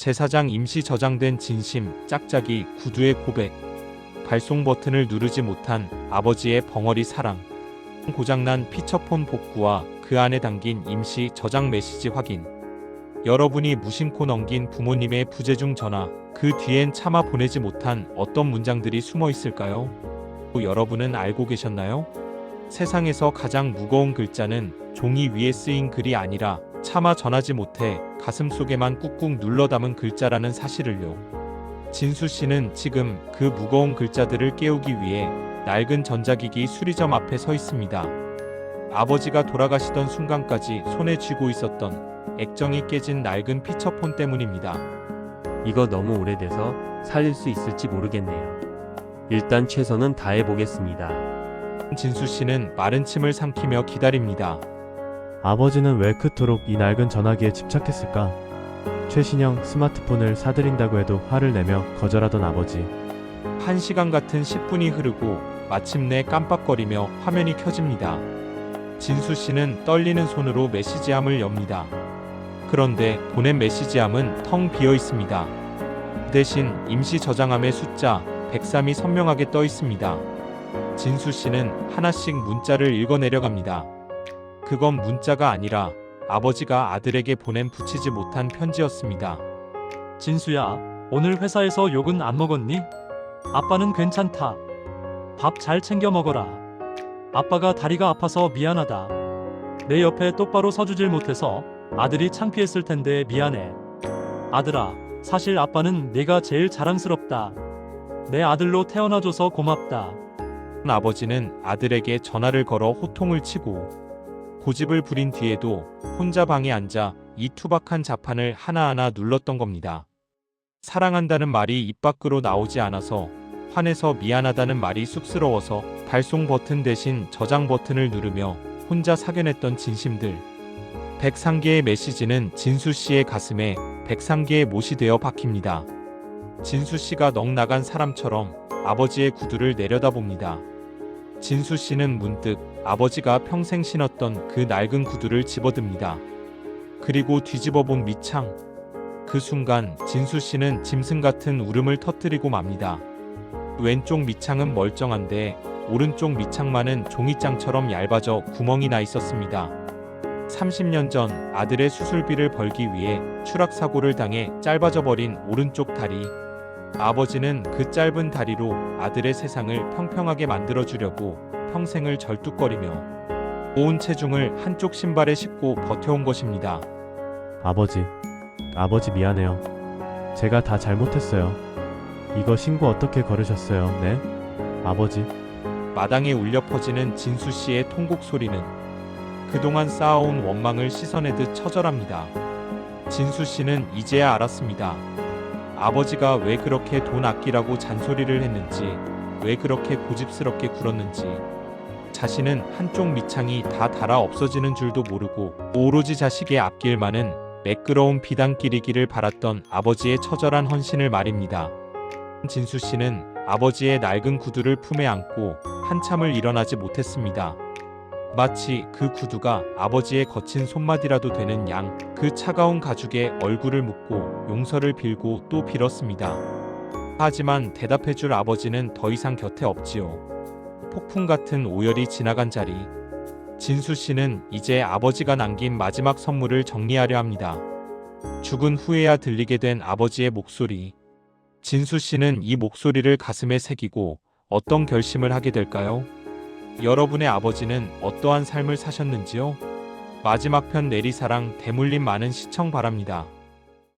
제사장 임시 저장된 진심, 짝짝이, 구두의 고백. 발송 버튼을 누르지 못한 아버지의 벙어리 사랑. 고장난 피처폰 복구와 그 안에 담긴 임시 저장 메시지 확인. 여러분이 무심코 넘긴 부모님의 부재중 전화. 그 뒤엔 차마 보내지 못한 어떤 문장들이 숨어 있을까요? 여러분은 알고 계셨나요? 세상에서 가장 무거운 글자는 종이 위에 쓰인 글이 아니라 차마 전하지 못해 가슴 속에만 꾹꾹 눌러 담은 글자라는 사실을요. 진수 씨는 지금 그 무거운 글자들을 깨우기 위해 낡은 전자기기 수리점 앞에 서 있습니다. 아버지가 돌아가시던 순간까지 손에 쥐고 있었던 액정이 깨진 낡은 피처폰 때문입니다. 이거 너무 오래돼서 살릴 수 있을지 모르겠네요. 일단 최선은 다해보겠습니다. 진수 씨는 마른 침을 삼키며 기다립니다. 아버지는 왜 그토록 이 낡은 전화기에 집착했을까? 최신형 스마트폰을 사드린다고 해도 화를 내며 거절하던 아버지. 한 시간 같은 10분이 흐르고 마침내 깜빡거리며 화면이 켜집니다. 진수 씨는 떨리는 손으로 메시지함을 엽니다. 그런데 보낸 메시지함은 텅 비어 있습니다. 대신 임시 저장함의 숫자 103이 선명하게 떠 있습니다. 진수 씨는 하나씩 문자를 읽어 내려 갑니다. 그건 문자가 아니라 아버지가 아들에게 보낸 붙이지 못한 편지였습니다. 진수야, 오늘 회사에서 욕은 안 먹었니? 아빠는 괜찮다. 밥 잘 챙겨 먹어라. 아빠가 다리가 아파서 미안하다. 내 옆에 똑바로 서주질 못해서 아들이 창피했을 텐데 미안해. 아들아, 사실 아빠는 내가 제일 자랑스럽다. 내 아들로 태어나줘서 고맙다. 아버지는 아들에게 전화를 걸어 호통을 치고 고집을 부린 뒤에도 혼자 방에 앉아 이 투박한 자판을 하나하나 눌렀던 겁니다. 사랑한다는 말이 입 밖으로 나오지 않아서 화내서 미안하다는 말이 쑥스러워서 발송 버튼 대신 저장 버튼을 누르며 혼자 사견했던 진심들. 103개의 메시지는 진수 씨의 가슴에 103개의 못이 되어 박힙니다. 진수 씨가 넋 나간 사람처럼 아버지의 구두를 내려다봅니다. 진수 씨는 문득 아버지가 평생 신었던 그 낡은 구두를 집어듭니다. 그리고 뒤집어 본 밑창. 그 순간 진수 씨는 짐승 같은 울음을 터뜨리고 맙니다. 왼쪽 밑창은 멀쩡한데 오른쪽 밑창만은 종이장처럼 얇아져 구멍이 나 있었습니다. 30년 전 아들의 수술비를 벌기 위해 추락 사고를 당해 짧아져 버린 오른쪽 다리. 아버지는 그 짧은 다리로 아들의 세상을 평평하게 만들어 주려고 평생을 절뚝거리며 온 체중을 한쪽 신발에 싣고 버텨온 것입니다. 아버지. 아버지 미안해요. 제가 다 잘못했어요. 이거 신고 어떻게 걸으셨어요, 네? 아버지. 마당에 울려 퍼지는 진수 씨의 통곡 소리는 그동안 쌓아온 원망을 씻어내듯 처절합니다. 진수 씨는 이제야 알았습니다. 아버지가 왜 그렇게 돈 아끼라고 잔소리를 했는지, 왜 그렇게 고집스럽게 굴었는지, 자신은 한쪽 밑창이 다 닳아 없어지는 줄도 모르고 오로지 자식의 앞길만은 매끄러운 비단길이기를 바랐던 아버지의 처절한 헌신을 말입니다. 진수 씨는 아버지의 낡은 구두를 품에 안고 한참을 일어나지 못했습니다. 마치 그 구두가 아버지의 거친 손마디라도 되는 양 그 차가운 가죽에 얼굴을 묻고 용서를 빌고 또 빌었습니다. 하지만 대답해줄 아버지는 더 이상 곁에 없지요. 폭풍 같은 오열이 지나간 자리. 진수 씨는 이제 아버지가 남긴 마지막 선물을 정리하려 합니다. 죽은 후에야 들리게 된 아버지의 목소리. 진수 씨는 이 목소리를 가슴에 새기고 어떤 결심을 하게 될까요? 여러분의 아버지는 어떠한 삶을 사셨는지요? 마지막 편 내리사랑 대물림 많은 시청 바랍니다.